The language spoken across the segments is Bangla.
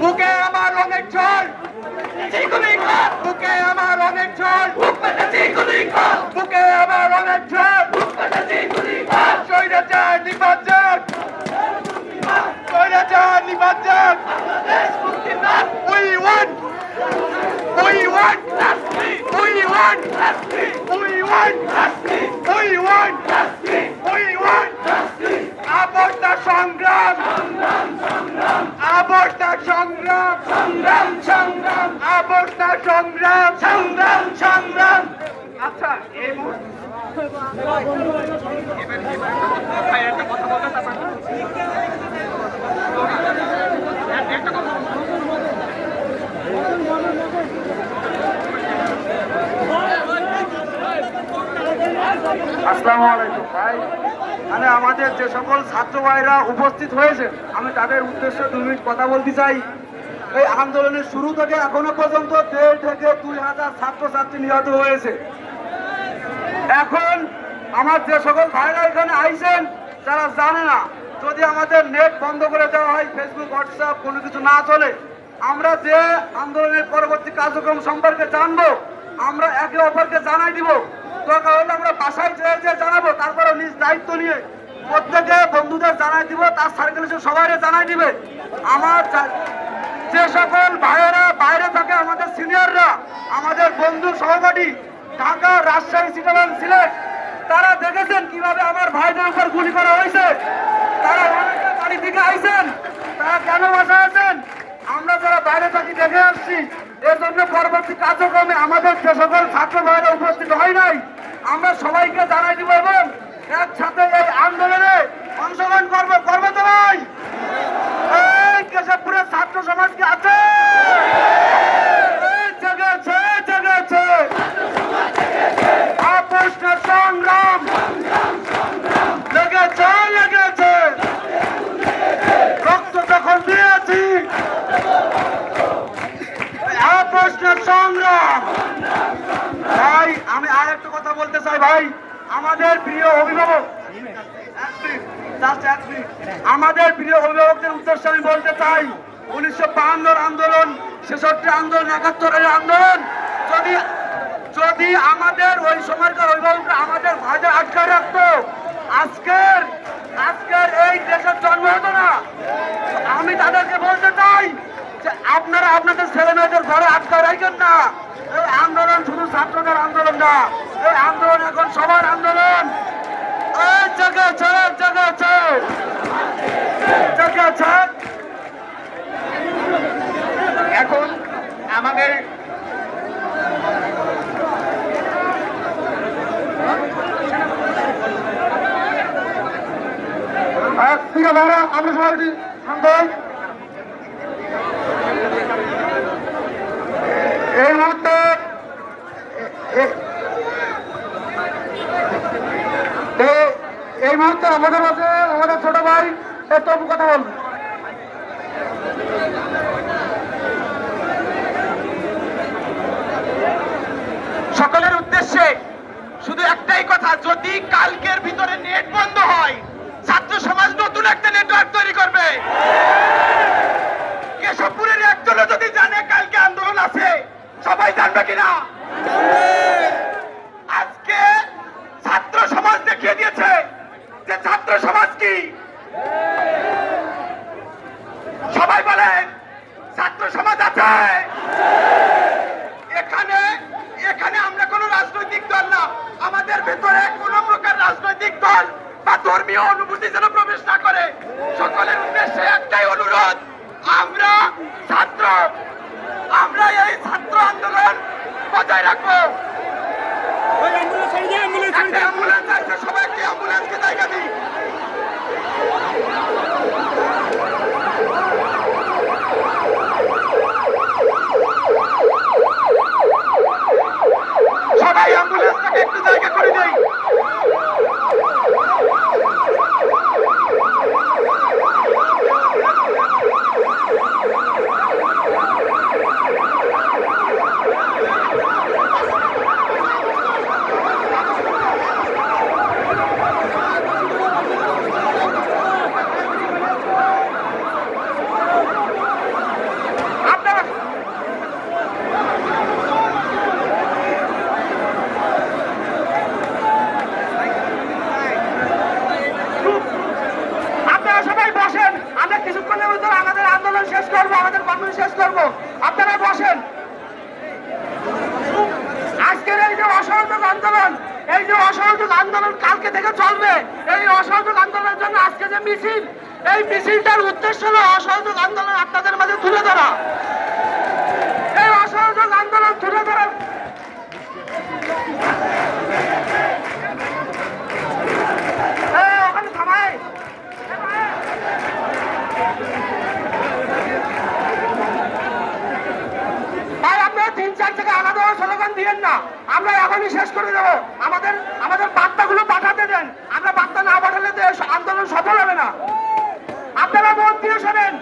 বুকে আমার অনেক ঝড়। বুকে আমার অনেক ঝড়। বুকে আমার অনেক ঝড়। স্বৈরাচার নিপাচার স্বৈরাচার want We want We want We want We want We want আবর্তা সংগ্রাম। আবর্তা সংগ্রাম। সংগ্রাম সংগ্রাম আবর্তা সংগ্রাম সংগ্রাম সংগ্রাম আচ্ছা এই মুহূর্তে আসসালামু আলাইকুম, ভাই। মানে আমাদের যে সকল ছাত্র ভাইরা উপস্থিত হয়েছে, আমি তাদের উদ্দেশ্যে দু মিনিট কথা বলতে চাই। এই আন্দোলনের শুরু থেকে এখনও পর্যন্ত দেড় থেকে দুই হাজার ছাত্রছাত্রী নিহত হয়েছে। এখন আমার যে সকল ভাইরা এখানে আইছেন, তারা জানে না, যদি আমাদের নেট বন্ধ করে দেওয়া হয় ফেসবুক হোয়াটসঅ্যাপ কোনো কিছু না চলে, আমরা যে আন্দোলনের পরবর্তী কার্যক্রম সম্পর্কে জানব আমরা একে অপরকে জানাই দিব। দরকার হলে আমরা বাসায় যেয়ে যে জানাব তারপরে নিজ দায়িত্ব নিয়ে প্রত্যেকে বন্ধুদের জানাই দিব, তার সার্কেলেশন সবাই জানাই দিবে। আমার যে সকল ভাইয়েরা বাইরে থাকে, আমাদের সিনিয়ররা আমাদের বন্ধু সহপাঠী, ঢাকা রাজশাহী সিটাবান সিলেট তারা দেখেছেন কীভাবে আমার ভাইদের উপর গুলি করা হয়েছে। তারা বাড়ি থেকে আইছেন, তারা কেন বাসায় আছেন? আমরা যারা বাইরে থাকি দেখে আসছি। কার্যক্রমে আমাদের যে সকল ছাত্র ভাইরা উপস্থিত হয় নাই। আমরা সবাইকে জানাই দিব এবং একসাথে এই আন্দোলনে অংশগ্রহণ করব করবে তো ভাই এই কেশবপুরের ছাত্র সমাজ কি আছে এই জেগেছে জেগেছে আপোষটা সংগ্রাম লেগেছে লেগেছে রক্ত যখন দিয়েছি আপোষটা সংগ্রাম ভাই আমি আর একটা কথা বলতে চাই ভাই, আমাদের প্রিয় অভিভাবক। আমাদের প্রিয় অভিভাবকদের উদ্দেশ্যে আমি বলতে চাই, উনিশশো বাহান্নর আন্দোলন, ছেষট্টি আন্দোলন, একাত্তরের আন্দোলন, যদি যদি আমাদের ওই সময়কার অভিভাবকরা আমাদের ভাইদের আটকে রাখতো আজকের আজকের এই দেশের জন্ম হতো না আমি তাদেরকে বলতে চাই যে আপনারা আপনাদের ছেলে মেয়েদের ঘরে আটকে রাখেন না এই আন্দোলন শুধু ছাত্রদের আন্দোলন না এই আন্দোলন এখন সবার আন্দোলন এই জেগেছে জেগেছে জেগেছে এখন আমাদের আছে ভাইরা আমরা সবাই একটু এই মুহূর্তে এই মুহূর্তে আমাদের মাঝে আমাদের ছোট ভাই তবু কথা বলবে সকলের উদ্দেশ্যে শুধু একটাই কথা, যদি কালকের ভিতরে নেট বন্ধ হয়, ছাত্র সমাজ নতুন একটা নেটওয়ার্ক তৈরি করবে। কেশবপুরের একজনও যদি জানে কালকে আন্দোলন আছে, সবাই জানবে কিনা আজকে ছাত্র সমাজ দেখিয়ে দিয়েছে যে ছাত্র সমাজ কি সবাই বলেন ছাত্র সমাজ আছে এখানে এখানে আমরা কোনো রাজনৈতিক দল না আমাদের ভেতরে কোনো প্রকার রাজনৈতিক দল বা ধর্মীয় অনুভূতি যেন প্রবেশ না করে। সকলের উদ্দেশ্যে একটাই অনুরোধ আমরা ছাত্র আমরা এই ছাত্র আন্দোলন বজায় রাখব একটা অ্যাম্বুলেন্স আছে সবাইকে অ্যাম্বুলেন্সকে জায়গা দিই সবাই অ্যাম্বুলেন্সটাকে একটু জায়গা করে দেই করব, আমাদের কর্ম শেষ করব। আপনারা বসেন। আজকের এই যে অসহযোগ আন্দোলন, এই যে অসহযোগ আন্দোলন কালকে থেকে চলবে, এই অসহযোগ আন্দোলনের জন্য আজকে যে মিছিল, এই মিছিলটার উদ্দেশ্য হলো অসহযোগ আন্দোলন আপনাদের মাঝে তুলে ধরা এই অসহযোগ আন্দোলন তুলে ধরা এই, ওখানে থামায় ভাই আপনারা তিন চার থেকে আলাদা স্লোগান দিয়েন না। আমরা এখনই শেষ করে দেবো। আমাদের আমাদের বার্তাগুলো পাঠাতে দেন। আমরা বার্তা না পাঠালে এই আন্দোলন সফল হবে না। আপনারা মন দিয়ে শোনেন।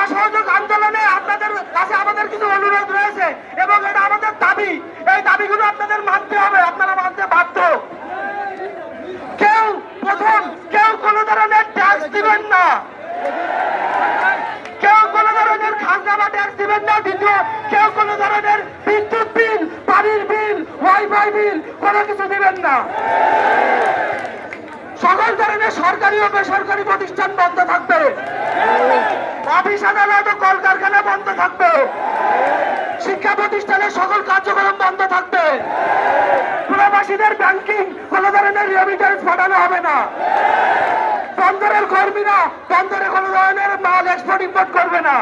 অসহযোগ আন্দোলনে আপনাদের কাছে আমাদের কিছু অনুরোধ রয়েছে এবং এটা আমাদের দাবি। এই দাবিগুলো আপনাদের মানতে হবে। আপনারা মানতে বাধ্য। কেউ প্রথম, কেউ কোনো ধরনের ট্যাক্স দিবেন না কেউ কোনো ধরনের খাজনা বা না দ্বিতীয় কেউ কোনো ধরনের বিদ্যুৎ বিল পানির বিল, ওয়াইফাই বিল, কোনো কিছু দিবেন না। সকল ধরনের সরকারি ও বেসরকারি প্রতিষ্ঠান বন্ধ থাকবে। অফিস, আদালত ও কলকারখানা বন্ধ থাকবে। শিক্ষা প্রতিষ্ঠানের সকল কার্যক্রম বন্ধ থাকবে। প্রবাসীদের ব্যাংকিং কোনো ধরনের রেমিটেন্স পাঠানো হবে না। বন্দরের কর্মীরা বন্দরে কোনো ধরনের মাল এক্সপোর্ট ইম্পোর্ট করবে না।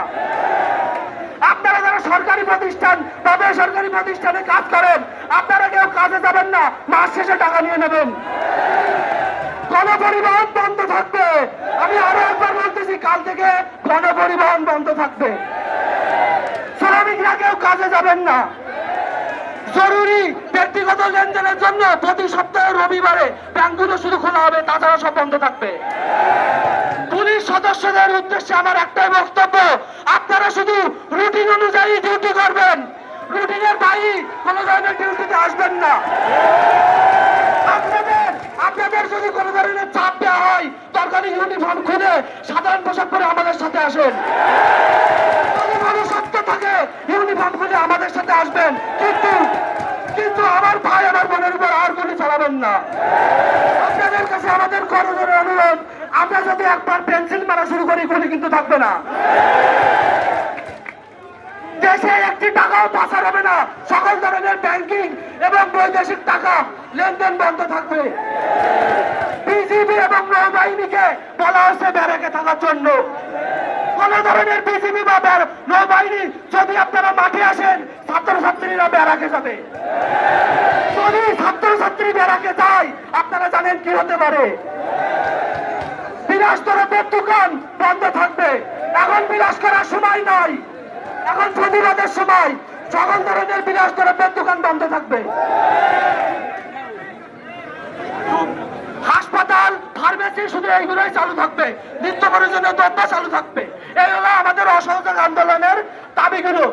আপনারা যারা সরকারি প্রতিষ্ঠান বা বেসরকারি প্রতিষ্ঠানে কাজ করেন, আপনারা কেউ কাজে যাবেন না, মাস শেষে টাকা নিয়ে নেবেন। গণপরিবহন বন্ধ থাকবে। আমি আরও একবার বলতেছি, কাল থেকে গণপরিবহন বন্ধ থাকবে। শ্রমিকরা কেউ কাজে যাবেন না। জরুরি ব্যক্তিগত লেনদেনের জন্য প্রতি সপ্তাহে রবিবারে ব্যাংকগুলো শুধু খোলা হবে, তাছাড়া সব বন্ধ থাকবে। পুলিশ সদস্যদের উদ্দেশ্যে আমার একটাই বক্তব্য, আপনারা শুধু রুটিন অনুযায়ী ডিউটি করবেন। রুটিনের বাইরে কোনো ধরনের ডিউটিতে আসবেন না। আপনাদের আপনাদের যদি কোনো ধরনের চাপ দেওয়া হয় দরকারি ইউনিফর্ম খুলে সাধারণ পোশাক পরে আমাদের সাথে আসেন মনুষ্যত্ব থাকে ইউনিফর্ম খুলে আমাদের সাথে আসবেন। কিন্তু কিন্তু আমার ভাই, আমার বোনের উপর আর গুলি চালাবেন না। আপনাদের কাছে আমাদের করজোরে যদি একবার পেন্সিল মারা শুরু করি গুলি কিন্তু থাকবে না। দেশে একটি টাকাও পাচার হবে না। সকল ধরনের ব্যাংকিং এবং বৈদেশিক টাকা লেনদেন বন্ধ থাকবে। বিজিবি এবং নৌবাহিনীকে বলা হচ্ছে ব্যারাকে থাকার জন্য। কোন ধরনের বিজিবি বা নৌবাহিনী যদি আপনারা মাঠে আসেন, ছাত্রছাত্রীরা ব্যারাকে যাবে। যদি ছাত্রছাত্রী ব্যারাকে যায়, আপনারা জানেন কি হতে পারে। বিলাস দ্রব্যের দোকান বন্ধ থাকবে। এখন বিলাস করার সময় নয় এখন প্রতিবাদের সময়। সকল ধরনের বিলাস দ্রব্যের দোকান বন্ধ থাকবে। হাসপাতাল ফার্মেসি শুধু এইগুলোই চালু থাকবে। নিত্য প্রয়োজনীয় দ্রব্য চালু থাকবে। এই হলো আমাদের অসহযোগ আন্দোলনের দাবিগুলো।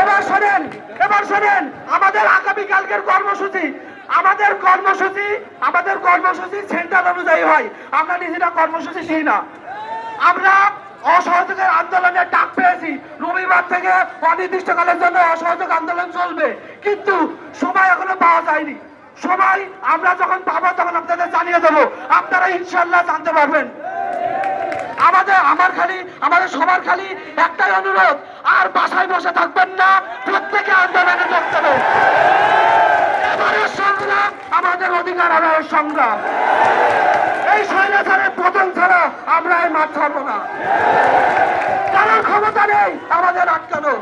এবার শোনেন এবার শোনেন, আমাদের আগামী কালকের কর্মসূচি আমাদের কর্মসূচি আমাদের কর্মসূচি সেন্টার অনুযায়ী হয়। আমরা নিজেরা কর্মসূচি দিই না। আমরা অসহযোগের আন্দোলনের ডাক পেয়েছি। রবিবার থেকে অনির্দিষ্টকালের জন্য অসহযোগ আন্দোলন চলবে। কিন্তু সময় এখনও পাওয়া যায়নি। সময় আমরা যখন পাবো তখন আপনাদের জানিয়ে দেবো। আপনারা ইনশাল্লাহ জানতে পারবেন। আমাদের, আমার খালি, আমাদের সবার খালি একটাই অনুরোধ, আর বাসায় বসে থাকবেন না। প্রত্যেকে আন্দোলনে যোগ দেবেন। এবারের সংগ্রাম, আমাদের অধিকার আদায়ের সংগ্রাম। এই স্বৈরাচারের পতন ছাড়া আমরা এই মাঠ থাকব না। কারোর ক্ষমতা নেই, আমাদের আটকানো।